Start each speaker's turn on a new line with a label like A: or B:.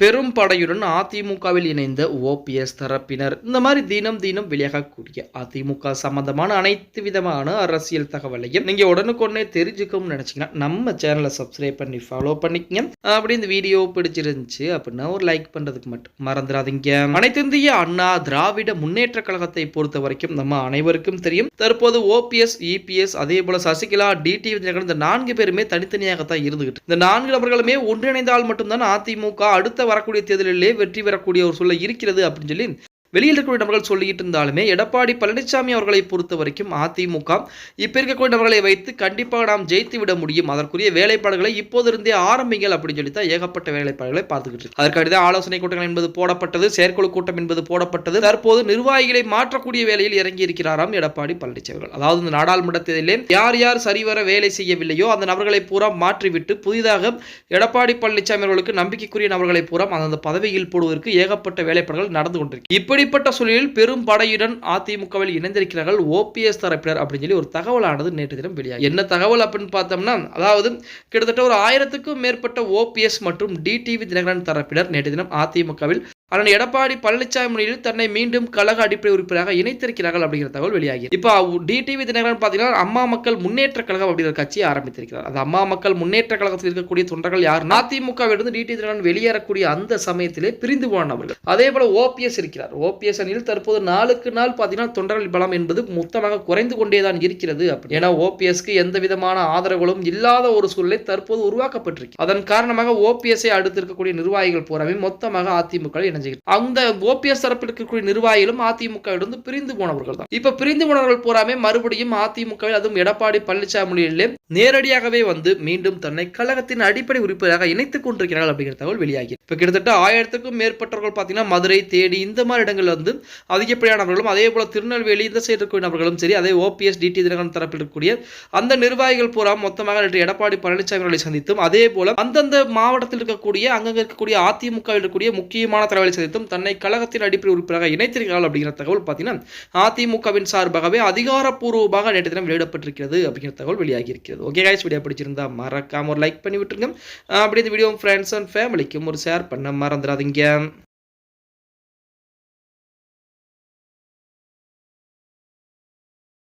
A: பெரும் படையுடன் அதிமுகவில் இணைந்த ஓபிஎஸ் தரப்பினர். இந்த மாதிரி தினம் தினம் வெளியாகக்கூடிய அதிமுக சம்பந்தமான அனைத்து விதமான அரசியல் தகவலையும் நீங்க உடனுக்குடனே தெரிஞ்சுக்கணும்னு நினைச்சீங்கன்னா நம்ம சேனலை சப்ஸ்கிரைப் பண்ணி ஃபாலோ பண்ணிக்கங்க. அப்படி இந்த வீடியோ பிடிச்சிருந்துச்சு அப்படின்னா ஒரு லைக் பண்றதுக்கு மட்டும் மறந்துடாதீங்க. அனைத்து இந்திய அண்ணா திராவிட முன்னேற்ற கழகத்தை பொறுத்த வரைக்கும் நம்ம அனைவருக்கும் தெரியும் தற்போது ஓபிஎஸ் இபிஎஸ் அதே போல சசிகலா டிடி இந்த நான்கு பேருமே தனித்தனியாகத்தான் இருந்துகிட்டு இந்த நான்கு நபர்களுமே ஒன்றிணைந்தால் மட்டும்தான் அதிமுக அடுத்த வரக்கூடிய தேர்தலிலே வெற்றி பெறக்கூடிய ஒரு சூழல் இருக்கிறது அப்படின்னு சொல்லி வெளியில் இருக்கக்கூடிய நபர்கள் சொல்லிட்டு இருந்தாலுமே எடப்பாடி பழனிசாமி அவர்களை பொறுத்த வரைக்கும் அதிமுக இப்போ இருக்கக்கூடிய நபர்களை வைத்து கண்டிப்பாக நாம் ஜெயித்து விட முடியும். அதற்குரிய வேலைப்பாடுகளை இப்போது இருந்தே ஆரம்பிங்கள் அப்படின்னு சொல்லி தான் ஏகப்பட்ட வேலைப்பாடுகளை பார்த்துக்கிட்டு இருக்கு. அதற்காக தான் ஆலோசனை கூட்டங்கள் என்பது போடப்பட்டது செயற்குழு கூட்டம் என்பது போடப்பட்டது. தற்போது நிர்வாகிகளை மாற்றக்கூடிய வேலையில் இறங்கி இருக்கிறாராம் எடப்பாடி பழனிசாமி அவர்கள். அதாவது இந்த நாடாளுமன்ற தேர்தலிலே யார் யார் சரிவர வேலை செய்யவில்லையோ அந்த நபர்களை பூரா மாற்றிவிட்டு புதிதாக எடப்பாடி பழனிசாமி அவர்களுக்கு நம்பிக்கைக்குரிய நபர்களை பூரா அந்த பதவியில் போடுவதற்கு ஏகப்பட்ட வேலைப்பாடுகள் நடந்து கொண்டிருக்கு. இப்படிப்பட்ட சூழலில் பெரும் படையுடன் அதிமுகவில் இணைந்திருக்கிறார்கள் ஓபிஎஸ் தரப்பினர் அப்படின்னு சொல்லி ஒரு தகவலானது நேற்று தினம் வெளியாகும் என்ன தகவல் அப்படின்னு பார்த்தோம்னா அதாவது கிட்டத்தட்ட ஒரு ஆயிரத்துக்கும் மேற்பட்ட ஓபிஎஸ் மற்றும் டிடிவி தினகரன் தரப்பினர் நேற்று தினம் அதிமுகவில் ஆனால் எடப்பாடி பழனிசாமி முன்னிலையில் தன்னை மீண்டும் கழக அடிப்படை உறுப்பினராக இணைத்திருக்கிறார்கள் அப்படிங்கிற தகவல் வெளியாகி இப்போ டிடிவி தினகரன் பார்த்தீங்கன்னா அம்மா மக்கள் முன்னேற்ற கழகம் அப்படிங்கிற கட்சியை ஆரம்பித்திருக்கிறார். அந்த அம்மா மக்கள் முன்னேற்ற கழகத்தில் இருக்கக்கூடிய தொண்டர்கள் யார்? அதிமுகவிலிருந்து டிடி தினகரன் வெளியேறக்கூடிய அந்த சமயத்திலே பிரிந்து போனவர்கள் அதே போல ஓபிஎஸ் இருக்கிறார். ஓபிஎஸ் அணியில் தற்போது நாளுக்கு நாள் பார்த்தீங்கன்னா தொண்டர்கள் பலம் என்பது மொத்தமாக குறைந்து கொண்டேதான் இருக்கிறது அப்படி ஏன்னா ஓபிஎஸ்க்கு எந்த விதமான ஆதரவுகளும் இல்லாத ஒரு சூழ்நிலை தற்போது உருவாக்கப்பட்டிருக்கு. அதன் காரணமாக ஓபிஎஸ்ஐ அடுத்து இருக்கக்கூடிய நிர்வாகிகள் போராவே மொத்தமாக அதிமுக இணைஞ்சுக்கிட்டு அந்த ஓபிஎஸ் தரப்பில் இருக்கக்கூடிய நிர்வாகிகளும் அதிமுகவிலிருந்து பிரிந்து போனவர்கள் தான். இப்ப பிரிந்து போனவர்கள் பூராமே மறுபடியும் அதிமுகவில் அதுவும் எடப்பாடி பழனிசாமியிலே நேரடியாகவே வந்து மீண்டும் தன்னை கழகத்தின் அடிப்படை உறுப்பினராக இணைத்துக் கொண்டிருக்கிறார்கள் அப்படிங்கிற தகவல் வெளியாகி. இப்ப கிட்டத்தட்ட ஆயிரத்துக்கும் மேற்பட்டவர்கள் பார்த்தீங்கன்னா மதுரை தேடி இந்த மாதிரி இடங்கள்ல வந்து அதிகப்படியானவர்களும் அதே போல திருநெல்வேலி இந்த சைடு இருக்கக்கூடிய நபர்களும் சரி அதே ஓபிஎஸ் டிடி தினகரன் தரப்பில் இருக்கக்கூடிய அந்த நிர்வாகிகள் பூரா மொத்தமாக நேற்று எடப்பாடி பழனிசாமி அவர்களை சந்தித்தும் அதே போல அந்தந்த மாவட்டத்தில் இருக்கக்கூடிய அங்கங்க இருக்கக்கூடிய அதிமுகவில் இருக்கக்கூடிய முக்கியமான தலைவர்கள் சந்தித்தும் தன்னை கழகத்தின் அடிப்படை உறுப்பினராக இணைத்திருக்கிறார்கள் அப்படிங்கிற தகவல் பார்த்தீங்கன்னா அதிமுகவின் சார்பாகவே அதிகாரப்பூர்வமாக நேற்று தினம் வெளியிடப்பட்டிருக்கிறது அப்படிங்கிற தகவல் வெளியாகி இருக்கிறது ஓகே கைஸ் வீடியோ பிடிச்சிருந்தா மறக்காம ஒரு லைக் பண்ணி விட்டுருங்க. அப்படி இந்த வீடியோ ஃப்ரெண்ட்ஸ் அண்ட் ஃபேமிலிக்கும் ஒரு ஷேர் பண்ண மறந்துடாதீங்க.